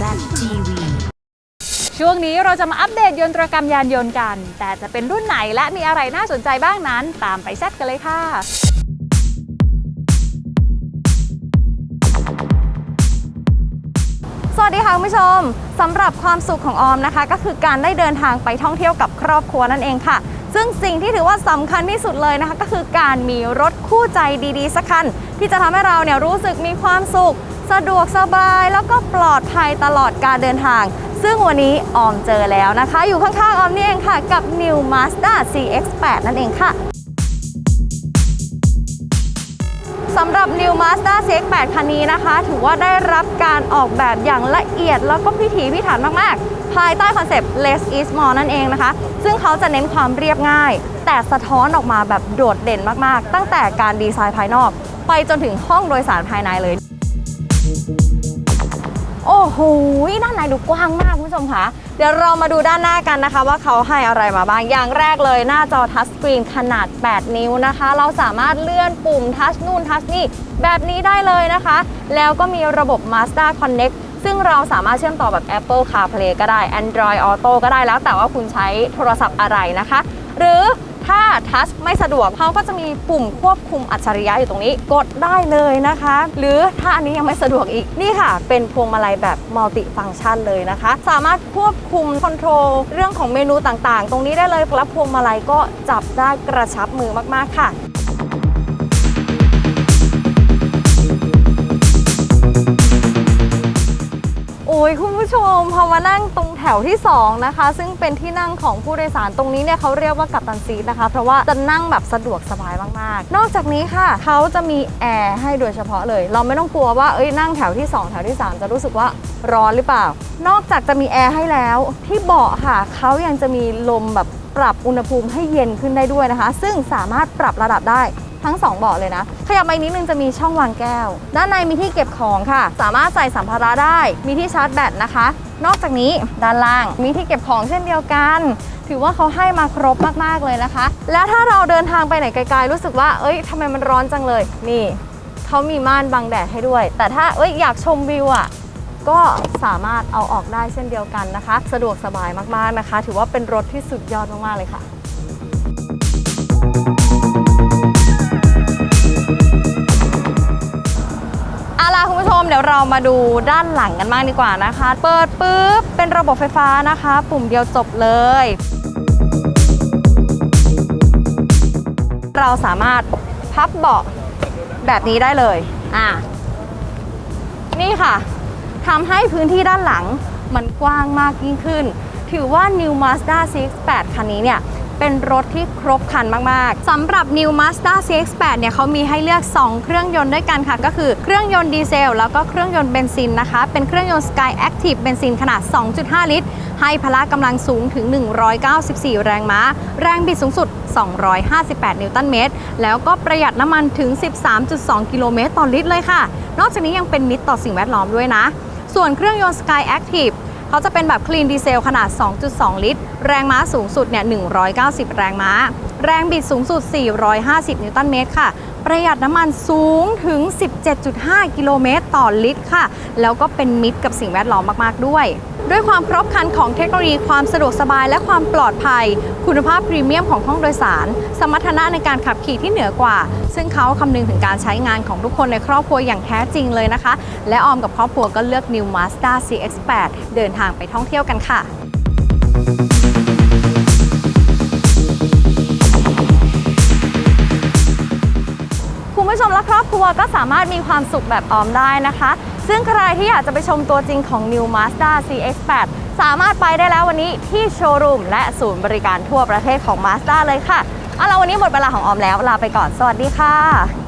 ZTV ช่วงนี้เราจะมาอัปเดตยนตรกรรมยานยนต์กัน แต่จะเป็นรุ่นไหนและมีอะไรน่าสนใจบ้างนั้น ตามไปแซดกันเลยค่ะสวัสดีค่ะคุณผู้ชมสำหรับความสุขของออมนะคะ ก็คือการได้เดินทางไปท่องเที่ยวกับครอบครัวนั่นเองค่ะ ซึ่งสิ่งที่ถือว่าสำคัญที่สุดเลยนะคะ ก็คือการมีรถคู่ใจดีๆสักคันที่จะทำให้เราเนี่ยรู้สึกมีความสุข สะดวกสบายแล้วก็ปลอดภัยตลอดการเดินทาง ซึ่งวันนี้ออมเจอแล้วนะคะ อยู่ข้างๆออมนี่เองค่ะ กับ New Mazda CX-8 นั่นเองค่ะสำหรับ New Mazda CX-8 คันนี้นะคะ ถือว่าได้รับการออกแบบอย่างละเอียด แล้วก็พิถีพิถันมากๆ ภายใต้คอนเซปต์ less is more นั่นเองนะคะ ซึ่งเขาจะเน้นความเรียบง่าย แต่สะท้อนออกมาแบบโดดเด่นมากๆ ตั้งแต่การดีไซน์ภายนอก ไปจนถึงห้องโดยสารภายในเลย โอ้โหด้านในดูกว้างมากคุณผู้ชมคะเดี๋ยวเรามาดูด้านหน้ากันนะคะ ว่าเขาให้อะไรมาบ้าง อย่างแรกเลยหน้าจอทัชสกรีนขนาด 8 นิ้วนะคะ เราสามารถเลื่อนปุ่มทัชนู่นทัชนี่แบบนี้ได้เลยนะคะ แล้วก็มีระบบ Mazda Connect ซึ่งเราสามารถเชื่อมต่อแบบ Apple CarPlay ก็ได้ Android Auto ก็ได้แล้วแต่ว่าคุณใช้โทรศัพท์อะไรนะคะ หรือ ถ้าทัชไม่สะดวกเขาก็จะมีปุ่มควบคุมอัจฉริยะอยู่ตรงนี้ กดได้เลยนะคะ หรือถ้าอันนี้ยังไม่สะดวกอีกนี่ค่ะ เป็นพวงมาลัยแบบมัลติฟังก์ชันเลยนะคะ สามารถควบคุมคอนโทรลเรื่องของเมนูต่างๆ ตรงนี้ได้เลยแล้วพวงมาลัยก็จับได้กระชับมือมากๆค่ะ ชมพอมานั่งตรงแถวที่ 2 นะคะ ซึ่งเป็นที่นั่งของผู้โดยสารตรงนี้เนี่ยเขาเรียกว่ากัปตันซีทนะคะ เพราะว่าจะนั่งแบบสะดวกสบายมากๆ นอกจากนี้ค่ะเขาจะมีแอร์ให้โดยเฉพาะเลย เราไม่ต้องกลัวว่าเอ้ยนั่งแถวที่ 2 แถวที่ 3 จะรู้สึกว่าร้อนหรือเปล่า นอกจากจะมีแอร์ให้แล้วที่เบาะค่ะเขายังจะมีลมแบบปรับอุณหภูมิให้เย็นขึ้นได้ด้วยนะคะ ซึ่งสามารถปรับระดับได้ ทั้ง 2 เบาะเลยนะ ขยับไปนิดนึงจะมีช่องวางแก้ว ด้านในมีที่เก็บของค่ะ สามารถใส่สัมภาระได้ มีที่ชาร์จแบตนะคะ นอกจากนี้ด้านล่างมีที่เก็บของเช่นเดียวกัน ถือว่าเขาให้มาครบมากๆเลยนะคะ แล้วถ้าเราเดินทางไปไหนไกลๆรู้สึกว่า เอ้ยทำไมมันร้อนจังเลย นี่เขามีม่านบังแดดให้ด้วย แต่ถ้าเอ้ยอยากชมวิวอะก็สามารถเอาออกได้เช่นเดียวกันนะคะ สะดวกสบายมากๆนะคะ ถือว่าเป็นรถที่สุดยอดมากๆเลยค่ะ ดี๋ยวเรามาดูด้านหลังกันบ้างดีกว่านะคะ เปิดปุ๊บเป็นระบบไฟฟ้านะคะ ปุ่มเดียวจบเลย เราสามารถพับเบาะแบบนี้ได้เลย อะนี่ค่ะทำให้พื้นที่ด้านหลังมันกว้างมากยิ่งขึ้น ถือว่า New Mazda CX-8 คันนี้เนี่ย เป็นรถที่ครบครันมาก ๆสำหรับ New Mazda CX-8 เนี่ยเขามีให้เลือก 2 เครื่องยนต์ด้วยกันค่ะ ก็คือเครื่องยนต์ดีเซล แล้วก็เครื่องยนต์เบนซินนะคะ เป็นเครื่องยนต์ Sky Active เบนซินขนาด 2.5 ลิตร ให้พละกำลังสูงถึง 194 แรงม้า แรงบิดสูงสุด 258 นิวตันเมตร แล้วก็ประหยัดน้ำมันถึง 13.2 กิโลเมตรต่อลิตรเลยค่ะ นอกจากนี้ยังเป็นมิตรต่อสิ่งแวดล้อมด้วยนะ ส่วนเครื่องยนต์ Sky Active เขาจะเป็นแบบคลีนดีเซลขนาด 2.2 ลิตร แรงม้าสูงสุดเนี่ย190 แรงม้า แรงบิดสูงสุด 450 นิวตันเมตรค่ะ ประหยัดน้ำมันสูงถึง 17.5 กิโลเมตรต่อลิตรค่ะ แล้วก็เป็นมิตรกับสิ่งแวดล้อมมาก ๆ ด้วย ด้วยความครบครันของเทคโนโลยีความสะดวกสบายและความปลอดภัย คุณภาพพรีเมียมของห้องโดยสาร สมรรถนะในการขับขี่ที่เหนือกว่า ซึ่งเขาคำนึงถึงการใช้งานของทุกคนในครอบครัวอย่างแท้จริงเลยนะคะ และออมกับครอบครัวก็เลือก New Mazda CX-8 เดินทางไปท่องเที่ยวกันค่ะ วก็สามารถมีความสุขแบบออมได้นะคะ ซึ่งใครที่อยากจะไปชมตัวจริงของ New Mazda CX-8 สามารถไปได้แล้ววันนี้ที่โชว์รูมและศูนย์บริการทั่วประเทศของ Mazda เลยค่ะ เอาละวันนี้หมดเวลาของออมแล้วลาไปก่อนสวัสดีค่ะ